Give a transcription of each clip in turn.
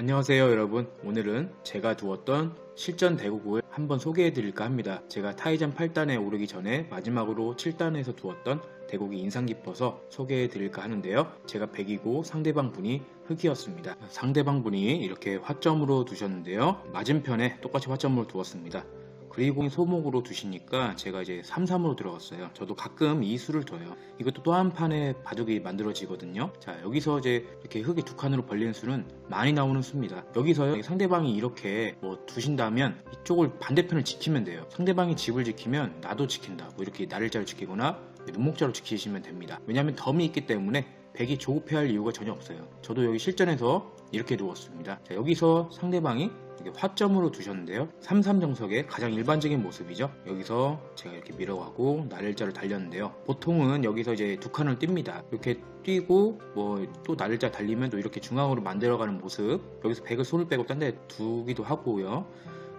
안녕하세요 여러분. 오늘은 제가 두었던 실전 대구구를 한번 소개해 드릴까 합니다. 제가 타이전 8단에 오르기 전에 마지막으로 7단에서 두었던 대국이 인상 깊어서 소개해 드릴까 하는데요. 제가 100이고 상대방 분이 흑이었습니다. 상대방 분이 이렇게 화점으로 두셨는데요. 맞은편에 똑같이 화점으로 두었습니다 그리고 소목으로 두시니까 제가 이제 3-3으로 들어갔어요. 저도 가끔 이 수를 둬요. 이것도 또 한 판의 바둑이 만들어지거든요. 자, 여기서 이제 이렇게 흙이 두 칸으로 벌리는 수는 많이 나오는 수입니다. 여기서 상대방이 이렇게 뭐 두신다면 이쪽을 반대편을 지키면 돼요. 상대방이 집을 지키면 나도 지킨다. 뭐 이렇게 나를자로 지키거나 눈목자로 지키시면 됩니다. 왜냐하면 덤이 있기 때문에 백이 조급해할 이유가 전혀 없어요. 저도 여기 실전에서 이렇게 두었습니다. 자, 여기서 상대방이 화점으로 두셨는데요. 3-3 정석의 가장 일반적인 모습이죠. 여기서 제가 이렇게 밀어가고 나를자를 달렸는데요. 보통은 여기서 이제 두 칸을 띱니다. 이렇게 뛰고 뭐 또 나를자 달리면 또 이렇게 중앙으로 만들어가는 모습. 여기서 백을 손을 빼고 딴 데 두기도 하고요.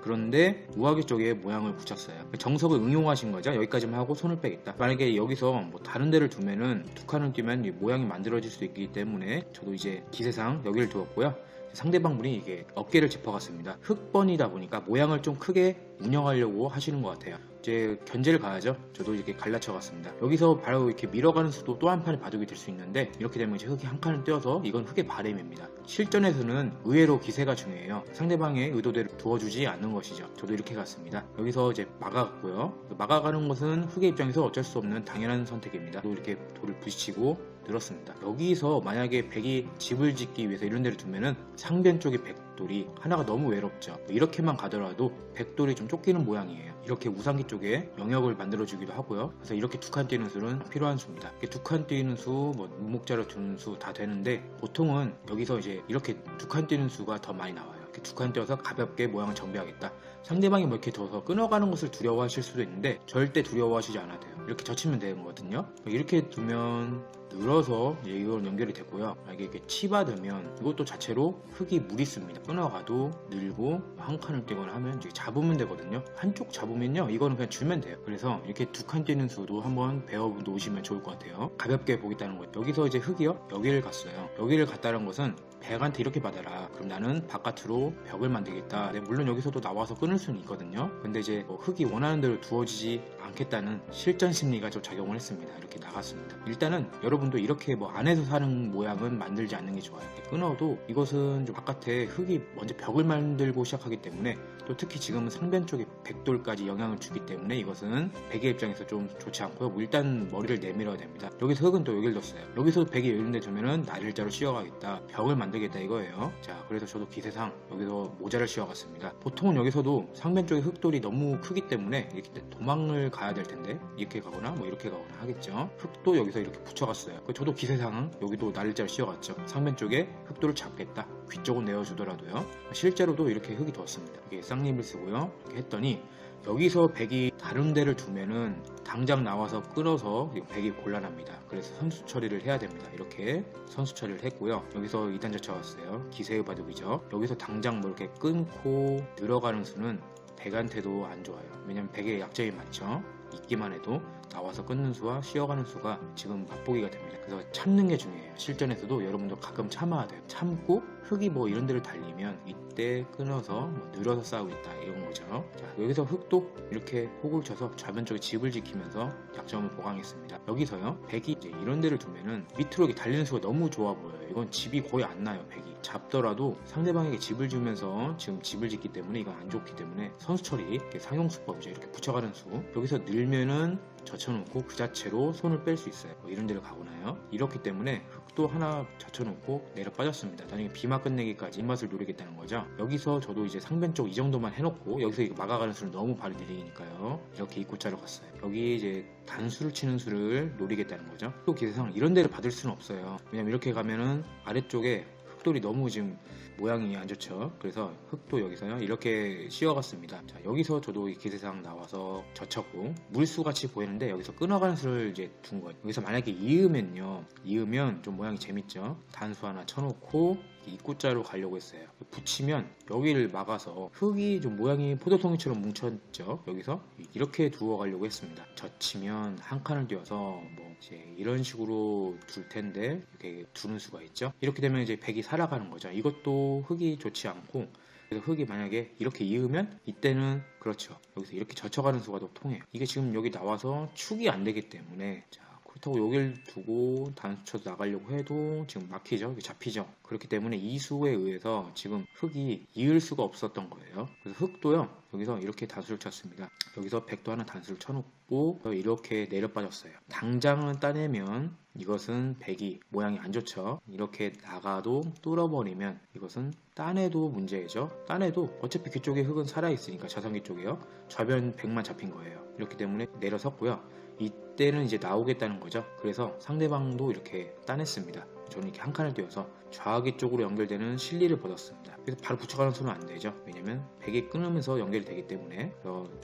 그런데 우아기 쪽에 모양을 붙였어요. 정석을 응용하신 거죠. 여기까지만 하고 손을 빼겠다. 만약에 여기서 뭐 다른 데를 두면은 두 칸을 이 모양이 만들어질 수 있기 때문에 저도 이제 기세상 여기를 두었고요. 상대방 분이 이게 어깨를 짚어갔습니다. 흑번이다 보니까 모양을 좀 크게 운영하려고 하시는 것 같아요. 이제 견제를 가야죠. 저도 이렇게 갈라쳐 갔습니다. 여기서 바로 이렇게 밀어가는 수도 또 한 판의 바둑이 될 수 있는데 이렇게 되면 이제 흑이 한 칸을 떼어서 이건 흑의 바램입니다. 실전에서는 의외로 기세가 중요해요. 상대방의 의도대로 두어주지 않는 것이죠. 저도 이렇게 갔습니다. 여기서 이제 막아갔고요. 막아가는 것은 흑의 입장에서 어쩔 수 없는 당연한 선택입니다. 또 이렇게 돌을 부딪히고 늘었습니다. 여기서 만약에 백이 집을 짓기 위해서 이런 데를 두면은 상변 쪽의 백 돌이 하나가 너무 외롭죠. 이렇게만 가더라도 백돌이 좀 쫓기는 모양이에요. 이렇게 우상기 쪽에 영역을 만들어주기도 하고요. 그래서 이렇게 두 칸 뛰는 수는 필요한 수입니다. 두 칸 뛰는 수, 뭐 무목자로 두는 수 다 되는데 보통은 여기서 이제 이렇게 두 칸 뛰는 수가 더 많이 나와요. 이렇게 두 칸 뛰어서 가볍게 모양을 정비하겠다. 상대방이 뭐 이렇게 둬서 끊어가는 것을 두려워하실 수도 있는데 절대 두려워하시지 않아도 돼요. 이렇게 젖히면 되는 거거든요. 이렇게 두면 늘어서 이건 연결이 됐고요. 만약에 이렇게 치받으면 이것도 자체로 흙이 물이 씁니다. 끊어가도 늘고 한 칸을 뛰거나 하면 이제 잡으면 되거든요. 한쪽 잡으면요. 이거는 그냥 주면 돼요. 그래서 이렇게 두 칸 뛰는 수도 한번 배워 놓으시면 좋을 것 같아요. 가볍게 보겠다는 거예요. 여기서 이제 흙이요. 여기를 갔어요. 여기를 갔다는 것은 백한테 이렇게 받아라. 그럼 나는 바깥으로 벽을 만들겠다. 네, 물론 여기서도 나와서 끊을 수는 있거든요. 근데 이제 뭐 흙이 원하는 대로 두어지지 않겠다는 실전 심리가 좀 작용을 했습니다. 이렇게 나갔습니다. 일단은 여러분도 이렇게 뭐 안에서 사는 모양은 만들지 않는 게 좋아요. 끊어도 이것은 좀 바깥에 흙이 먼저 벽을 만들고 시작하기 때문에 또 특히 지금은 상변 쪽에 백돌까지 영향을 주기 때문에 이것은 백의 입장에서 좀 좋지 않고요. 뭐 일단 머리를 내밀어야 됩니다. 여기서 흙은 또 여길 뒀어요. 여기서 백이 이런데 두면은 나를자로 씌워가겠다. 벽을 만들겠다 이거예요. 자, 그래서 저도 기세상 여기서 모자를 씌워갔습니다. 보통은 여기서도 상변 쪽에 흙돌이 너무 크기 때문에 이렇게 도망을 가야 될 텐데 이렇게 가거나 뭐 이렇게 가거나 하겠죠. 흙도 여기서 이렇게 붙여갔어요. 저도 기세상 여기도 나를자를 씌워갔죠. 상변 쪽에 흙돌을 잡겠다. 귀 쪽은 내어주더라도요. 실제로도 이렇게 흙이 뒀습니다. 이게 쌍립을 쓰고요. 이렇게 했더니 여기서 백이 다른 데를 두면은 당장 나와서 끌어서 백이 곤란합니다. 그래서 선수 처리를 해야 됩니다. 이렇게 선수 처리를 했고요. 여기서 2단 젖혀왔어요. 기세의 바둑이죠. 여기서 당장 뭐 이렇게 끊고 들어가는 수는 백한테도 안 좋아요. 왜냐면 백의 약점이 많죠. 있기만 해도 나와서 끊는 수와 쉬어가는 수가 지금 맛보기가 됩니다. 그래서 참는 게 중요해요. 실전에서도 여러분도 가끔 참아야 돼요. 참고 흙이 뭐 이런 데를 달리면 이때 끊어서 뭐 늘어서 싸우고 있다 이런 거죠. 자, 여기서 흙도 이렇게 혹을 쳐서 좌변 쪽에 집을 지키면서 약점을 보강했습니다. 여기서요. 백이 이제 이런 데를 두면은 밑으로 이렇게 달리는 수가 너무 좋아 보여요. 이건 집이 거의 안 나요. 백이 잡더라도 상대방에게 집을 주면서 지금 집을 짓기 때문에 이건 안 좋기 때문에 선수 처리 상용 수법이죠. 이렇게 붙여가는 수 여기서 늘면은 젖혀놓고 그 자체로 손을 뺄 수 있어요. 뭐 이런 데를 가거나요. 이렇기 때문에 흙도 하나 젖혀놓고 내려 빠졌습니다. 나중에 비마 끝내기까지 입맛을 노리겠다는 거죠. 여기서 저도 이제 상변 쪽 이 정도만 해놓고 여기서 이거 막아가는 수는 너무 발이 느리니까요. 이렇게 입구자로 갔어요. 여기 이제 단수를 치는 수를 노리겠다는 거죠. 또 기세상 이런 데를 받을 수는 없어요. 왜냐면 이렇게 가면은 아래쪽에 흙돌이 너무 지금 모양이 안 좋죠. 그래서 흙도 여기서요 이렇게 씌워갔습니다. 자 여기서 저도 이 기세상 나와서 젖혔고 물수 같이 보이는데 여기서 끊어가는 수를 이제 둔 거예요. 여기서 만약에 이으면요 이으면 좀 모양이 재밌죠. 단수 하나 쳐놓고 입구자로 가려고 했어요. 붙이면 여기를 막아서 흙이 좀 모양이 포도송이처럼 뭉쳤죠. 여기서 이렇게 두어 가려고 했습니다. 젖히면 한 칸을 띄어서 뭐 이제 이런 식으로 둘 텐데 이렇게 두는 수가 있죠. 이렇게 되면 이제 백이 살아가는 거죠. 이것도 흙이 좋지 않고 그래서 흙이 만약에 이렇게 이으면 이때는 그렇죠. 여기서 이렇게 젖혀가는 수가 더 통해요. 이게 지금 여기 나와서 축이 안 되기 때문에 자 그렇다고 여길 두고 단수 쳐서 나가려고 해도 지금 막히죠. 잡히죠. 그렇기 때문에 이 수에 의해서 지금 흙이 이을 수가 없었던 거예요. 그래서 흙도요. 여기서 이렇게 단수를 쳤습니다. 여기서 백도 하나 단수를 쳐놓고 이렇게 내려 빠졌어요. 당장은 따내면 이것은 백이 모양이 안 좋죠. 이렇게 나가도 뚫어버리면 이것은 따내도 문제죠. 따내도 어차피 그쪽에 흙은 살아있으니까 자성기 쪽에요. 좌변 백만 잡힌 거예요. 이렇기 때문에 내려섰고요. 이때는 이제 나오겠다는 거죠. 그래서 상대방도 이렇게 따냈습니다. 저는 이렇게 한 칸을 띄워서 좌하기 쪽으로 연결되는 실리를 받았습니다. 그래서 바로 붙여가는 수는 안 되죠. 왜냐면 백이 끊으면서 연결이 되기 때문에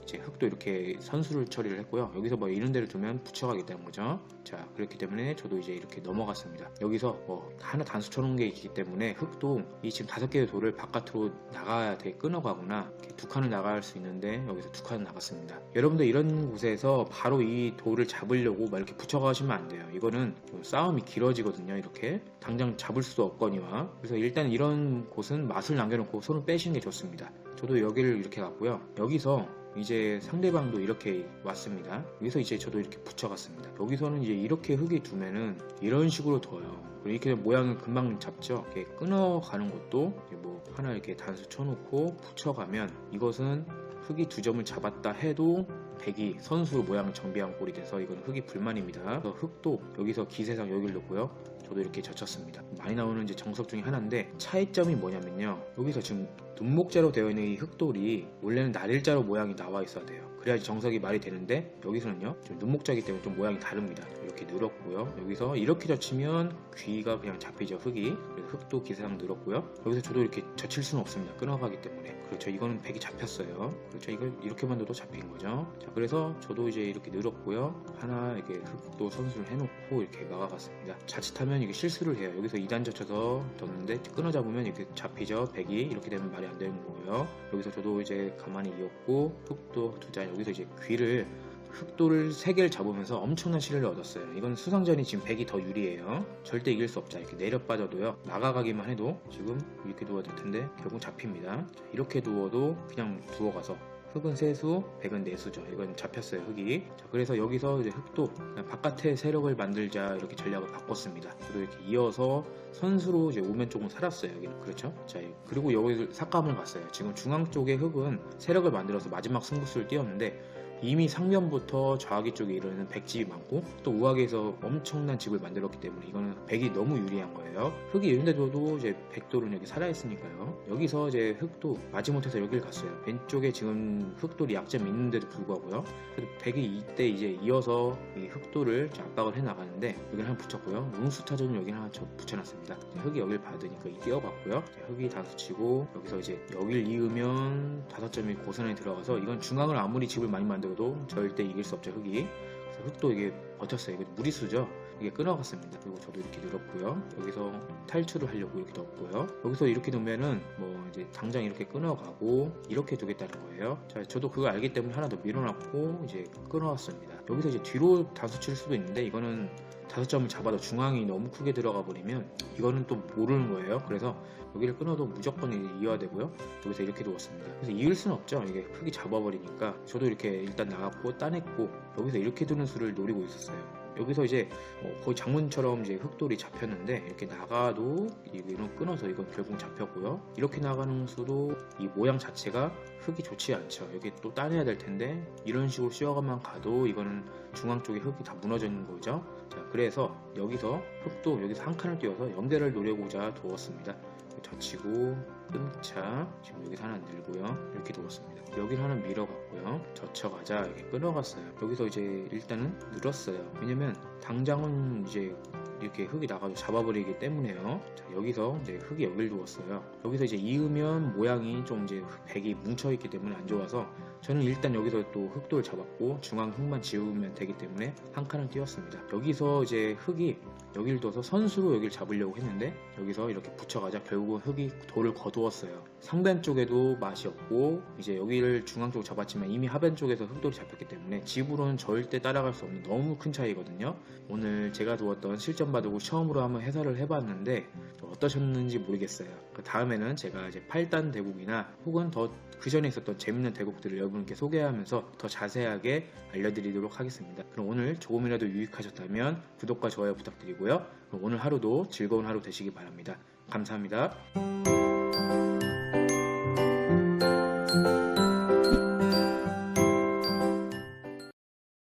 이제 흙도 이렇게 선수를 처리를 했고요. 여기서 뭐 이런 데를 두면 붙여가겠다는 거죠. 자 그렇기 때문에 저도 이제 이렇게 넘어갔습니다. 여기서 뭐 하나 단수 쳐놓은 게 있기 때문에 흙도 이 지금 다섯 개의 돌을 바깥으로 나가야 돼 끊어가거나 두 칸을 나갈 수 있는데 여기서 두 칸을 나갔습니다. 여러분들 이런 곳에서 바로 이 돌을 잡으려고 막 이렇게 붙여가시면 안 돼요. 이거는 좀 싸움이 길어지거든요. 이렇게 당장 잡을 수도 없 거니와 그래서 일단 이런 곳은 맛을 남겨놓고 손을 빼시는 게 좋습니다. 저도 여기를 이렇게 갔고요. 여기서 이제 상대방도 이렇게 왔습니다. 여기서 이제 저도 이렇게 붙여갔습니다. 여기서는 이제 이렇게 흙이 두면은 이런 식으로 둬요. 이렇게 모양을 금방 잡죠. 이렇게 끊어가는 것도 뭐 하나 이렇게 단수 쳐놓고 붙여가면 이것은 흙이 두 점을 잡았다 해도 백이 선수 모양을 정비한 꼴이 돼서 이건 흙이 불만입니다. 그래서 흙도 여기서 기세상 여기를 놓고요. 저도 이렇게 젖혔습니다. 많이 나오는 이제 정석 중에 하나인데 차이점이 뭐냐면요. 여기서 지금 눈목자로 되어 있는 이 흙돌이 원래는 날일자로 모양이 나와 있어야 돼요. 그래야지 정석이 말이 되는데 여기서는요. 좀 눈목자이기 때문에 좀 모양이 다릅니다. 이렇게 늘었고요. 여기서 이렇게 젖히면 귀가 그냥 잡히죠. 흙이. 흙도 기세상 늘었고요. 여기서 저도 이렇게 젖힐 수는 없습니다. 끊어가기 때문에. 그렇죠. 이거는 백이 잡혔어요. 그렇죠. 이걸 이렇게만 둬도 잡힌 거죠. 자, 그래서 저도 이제 이렇게 늘었고요. 하나 이렇게 흙도 선수를 해놓고 이렇게 막아갔습니다. 자칫하면 이게 실수를 해요. 여기서 2단 젖혀서 뒀는데 끊어 잡으면 이렇게 잡히죠. 백이 이렇게 되면 말이 안 되는 거고요. 여기서 저도 이제 가만히 이었고 흙도 두장 여기서 이제 귀를 흑도를 3개를 잡으면서 엄청난 실력을 얻었어요. 이건 수상전이 지금 100이 더 유리해요. 절대 이길 수 없자. 이렇게 내려 빠져도요. 나가가기만 해도 지금 이렇게 누워야 될 텐데 결국 잡힙니다. 자, 이렇게 누워도 그냥 누워가서 흙은 세수, 백은 내수죠. 이건 잡혔어요, 흙이. 자, 그래서 여기서 이제 그냥 바깥에 세력을 만들자 이렇게 전략을 바꿨습니다. 저도 이렇게 이어서 선수로 이제 오면 쪽은 살았어요, 여기는. 그렇죠? 자, 그리고 여기 삭감을 갔어요. 지금 중앙 쪽에 흙은 세력을 만들어서 마지막 승부수를 띄웠는데 이미 상면부터 좌하기 쪽에 이르는 백집이 많고 또 우하기에서 엄청난 집을 만들었기 때문에 이거는 백이 너무 유리한 거예요. 흙이 이런데도 이제 백돌은 여기 살아있으니까요. 여기서 이제 흙도 마지못해서 여기를 갔어요. 왼쪽에 지금 흙돌이 약점이 있는데도 불구하고요. 그래도 백이 이때 이제 이어서 이 흙돌을 압박을 해 나가는데 여기를 하나 붙였고요. 웅수타전은 여기 하나 붙여놨습니다. 흙이 여기를 받으니까 뛰어갔고요. 흙이 단수치고 여기서 이제 여기를 이으면 다섯 점이 고선에 들어가서 이건 중앙을 아무리 집을 많이 만들 어도 절대 이길 수 없죠 흙이. 그래서 흙도 이게 버텼어요. 이거 무리수죠. 이게 끊어갔습니다. 그리고 저도 이렇게 늘었고요. 여기서 탈출을 하려고 이렇게 넣었고요. 여기서 이렇게 넣으면은 뭐 이제 당장 이렇게 끊어가고 이렇게 두겠다는 거예요. 자, 저도 그거 알기 때문에 하나 더 밀어놨고 이제 끊어왔습니다. 여기서 이제 뒤로 다수 칠 수도 있는데 이거는 다섯 점을 잡아도 중앙이 너무 크게 들어가 버리면 이거는 또 모르는 거예요. 그래서 여기를 끊어도 무조건 이어야 되고요. 여기서 이렇게 두었습니다. 그래서 이을 수는 없죠. 이게 흙이 잡아버리니까 저도 이렇게 일단 나갔고 따냈고 여기서 이렇게 두는 수를 노리고 있었어요. 여기서 이제 어, 거의 장문처럼 이제 흙돌이 잡혔는데 이렇게 나가도 이거는 끊어서 이건 결국 잡혔고요. 이렇게 나가는 수도 이 모양 자체가 흙이 좋지 않죠. 여기 또 따내야 될 텐데 이런 식으로 씌워가만 가도 이거는 중앙 쪽에 흙이 다 무너져 있는 거죠. 자, 그래서 여기서 흙도 여기서 한 칸을 띄워서 연결을 노려보자 두었습니다. 젖히고 끊자 지금 여기서 하나 늘고요. 이렇게 두었습니다. 여기를 하나 밀어갔고요. 젖혀가자. 이렇게 끊어갔어요. 여기서 이제 일단은 늘었어요. 왜냐면 당장은 이제 이렇게 흙이 나가도 잡아버리기 때문에요. 자, 여기서 이제 흙이 여길 두었어요. 여기서 이제 이으면 모양이 좀 이제 백이 뭉쳐있기 때문에 안 좋아서 저는 일단 여기서 또 흙돌 잡았고 중앙 흙만 지우면 되기 때문에 한 칸을 띄웠습니다. 여기서 이제 흙이 여기를 둬서 선수로 여기를 잡으려고 했는데 여기서 이렇게 붙여가자 결국은 흙이 돌을 거두었어요. 상단 쪽에도 맛이 없고 이제 여기를 중앙 쪽으로 잡았지만 이미 하변 쪽에서 흙돌이 잡혔기 때문에 집으로는 절대 따라갈 수 없는 너무 큰 차이거든요. 오늘 제가 두었던 실전 바둑을 처음으로 한번 해설을 해봤는데 어떠셨는지 모르겠어요. 그 다음에는 제가 이제 8단 대국이나 혹은 더 그 전에 있었던 재밌는 대국들을 여러분께 소개하면서 더 자세하게 알려드리도록 하겠습니다. 그럼 오늘 조금이라도 유익하셨다면 구독과 좋아요 부탁드리고요. 오늘 하루도 즐거운 하루 되시기 바랍니다. 감사합니다.